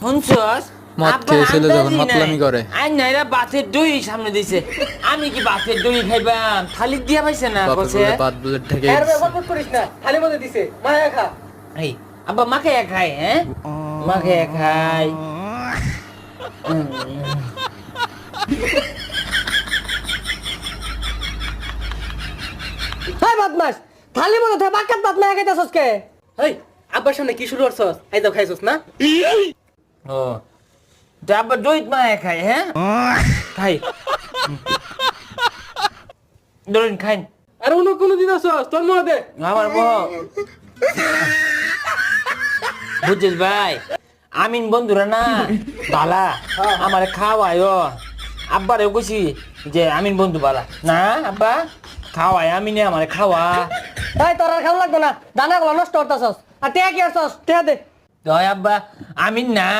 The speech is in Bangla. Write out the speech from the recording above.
শুনছস? মদ খেয়ে ছেলে যখন মাতলামি করে। আই নাইরা বাতের দই সামনে দিছে। আমি কি বাতের দই খাইবাম? থালি দিয়া পাইছে না কছে বাদ বলে ঢেকে এর গেছে। করিস না খালি মধ্যে দিছে মায়া খা। এই আব্বা মাকে খাই হ্যাঁ? মাকে খাই হাই বদমাস থালি মধ্যে থেকে বাকাত বাদ মায়া খাইতাছস কে হেই আব্বার সামনে কি শুরু করছস? আই খাইছস না? ও। তা আব্বা দইত মাকে খাই হ্যাঁ? খাই। ধরুন খাই। আর অন্য কোনো দিন আসছস তোর মনে দে। আমার বুঝছিস ভাই? আমিন বন্ধুরা না? বালা আমার খাওয়ায় আব্বারে কইছি যে আমিন বন্ধু বালা। না আব্বা? খাওয়ায় আমিনে আমার খাওয়া। তাই তোর আর খাওয়া লাগবে না। দানা গুলো নষ্ট করতেছস। আর টিয়া কি আসছস টিয়া দে। দয় আব্বা আমিন না।